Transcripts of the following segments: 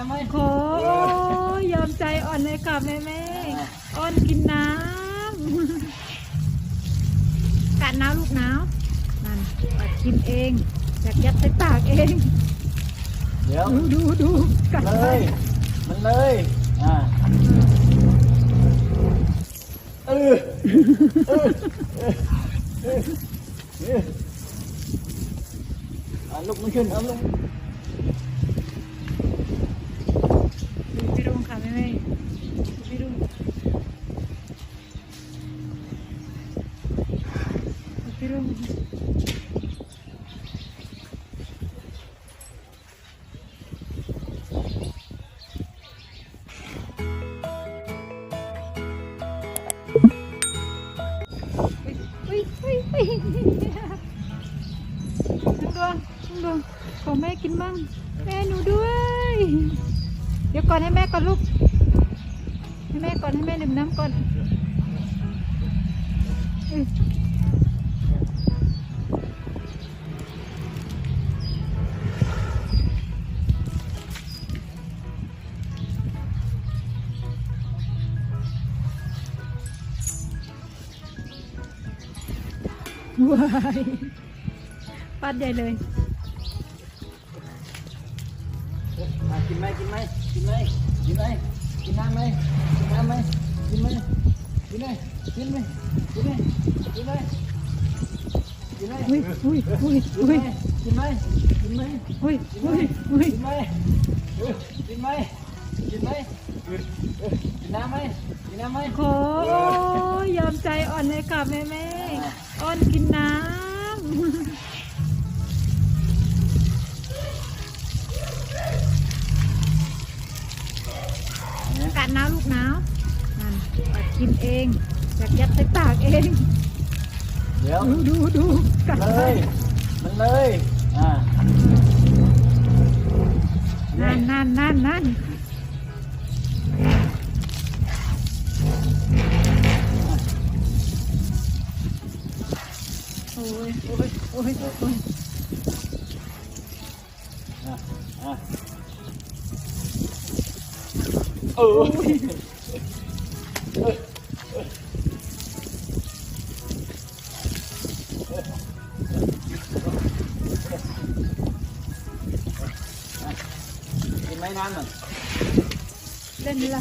น้ำไหมโอ้ยยอมใจอ่อนเลยค่ะแม่แม่อ่อนกินน้ำกัดน้ำลูกน้ำนั่นกัดกินเองอยากยัดใส่ปากเอง เดี๋ยวดูดูดูกัดเลไปยมันเลยอ่าเออเออเออเออเอออะลุกไม่ขึ้นเอาลุก ดูพี่รุ่งค่ะแม่แม่ดูพี่รุ่ง เฮ้ยอุ้ยอุ้ยน้องดวงน้องดวงขอแม่กินบ้าง แม่หนูด้วย เดี๋ยวก่อนให้แม่ก่อนลูก ให้แม่ก่อนให้แม่ดื่มน้ำก่อน ว้ายปัดใหญ่เลยอะกินไหมกินไหมกินไหมกินไหมกินน้ำไหมกินน้ำไหมกินไหมกินไหมกินไหมกินไหมกินไหมกินไหมอุ้ยอุ้ยอุ้ยกินอุ้ไหมยกินไหมกินไหมอุ้ยอุ้ยอุ้ยกินไหมเออกินไหมกินไหมเออเออกินน้ำไหมกินน้ำไหมโอ้ยยอมใจอ่อนเลยค่ะแม่แม่ อ่อนกินน้ำกัดน้ำลูกน้ำนั่นกัดกินเองอยากยัดใส่ปากเอง เดี๋ยว ดูดูดูกัดเลย มันเลย อ่า นั่นนั่นนั่นนั่น โอ้ยโอ้ยโอ้ยอะ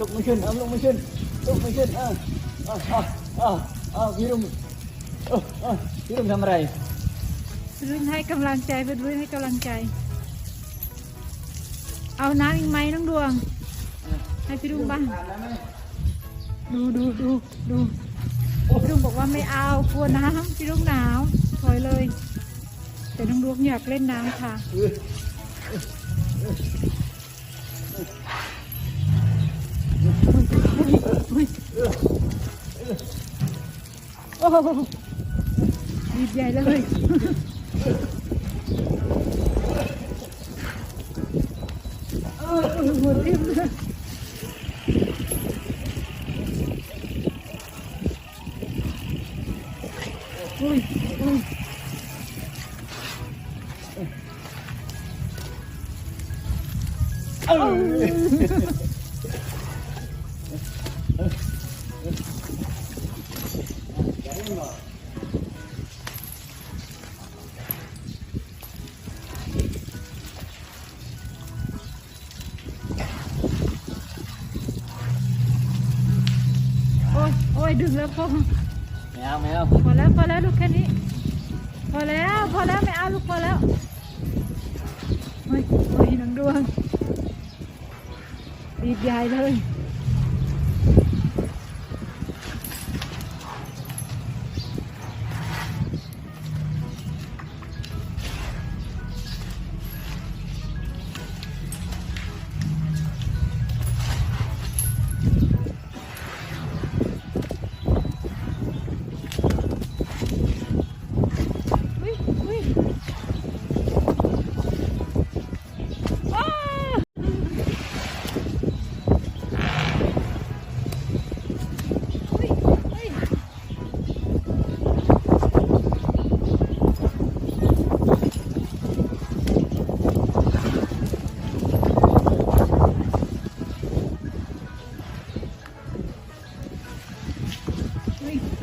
ลุกไม่ขึ้นเอาลุกไม่ขึ้นลุกไม่ขึ้นอะอะอะอะอะพี่รุ่งอออะพี่รุ่งทำอะไรรุ่นให้กำลังใจเป็นรุ่นให้กำลังใจ เอาน้ำอีกไหมน้องดวง ให้พี่รุ่งบ้างดูดูดูดูพี่รุ่งบอกว่าไม่เอากลัวน้ำพี่รุ่งหนาวถอยเลย แต่น้องดวงอยากเล่นน้ำค่ะเอออุ๊ยโอ้โหดีใจเลยเออหัวทิ่มเลย โอ้ยโอ้ยดึงแล้วพอไม่เอาไม่เอาพอแล้วพอแล้วลูกแค่นี้ พอแล้วพอแล้วไม่เอาลูกพอแล้วเฮ้ยเฮ้ยน้องดวงดีดใหญ่เลยอุ้ย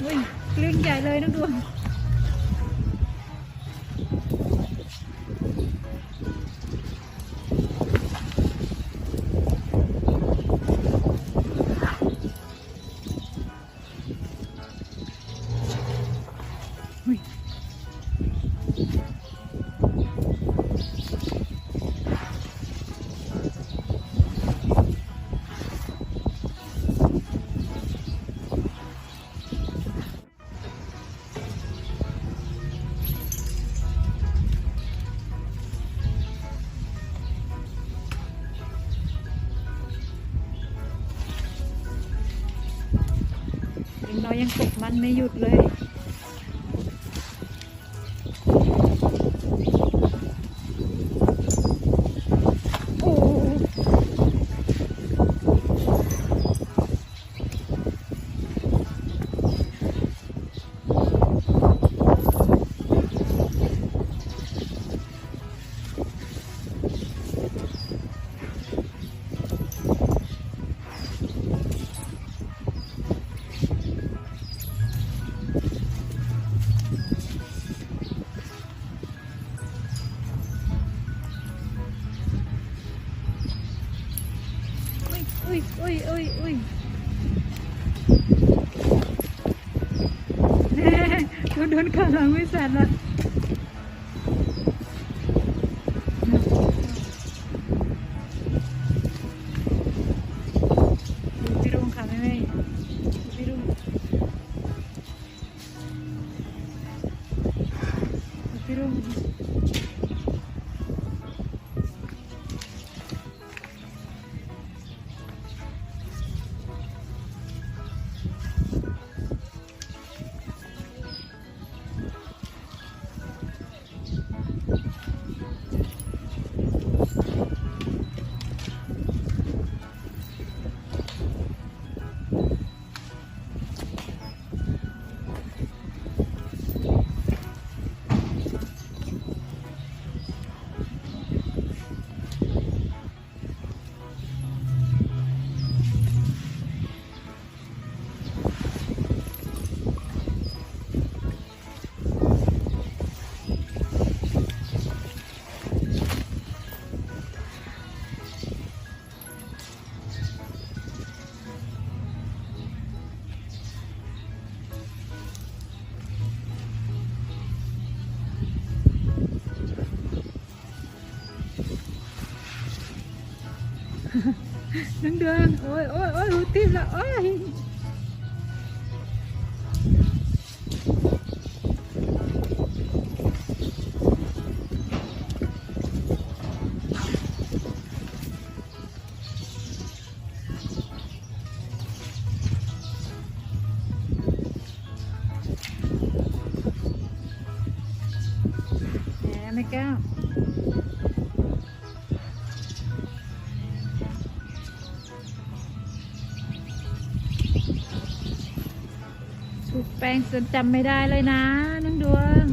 อุ้ยกลิ้งใหญ่เลยน้องดวงอุ้ย ยังตกมันไม่หยุดเลย โดนข้างหลังไม่สั่นละ นังเดือนโอู้กแปลงจนจำไม่ได้เลยนะน้องดวง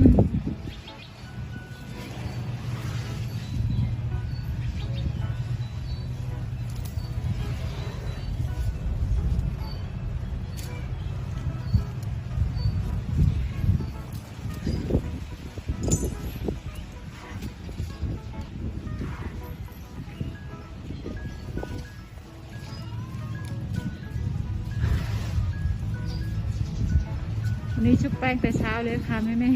ี้ชุบแป้งแต่เช้าเลยค่ะแม่แม่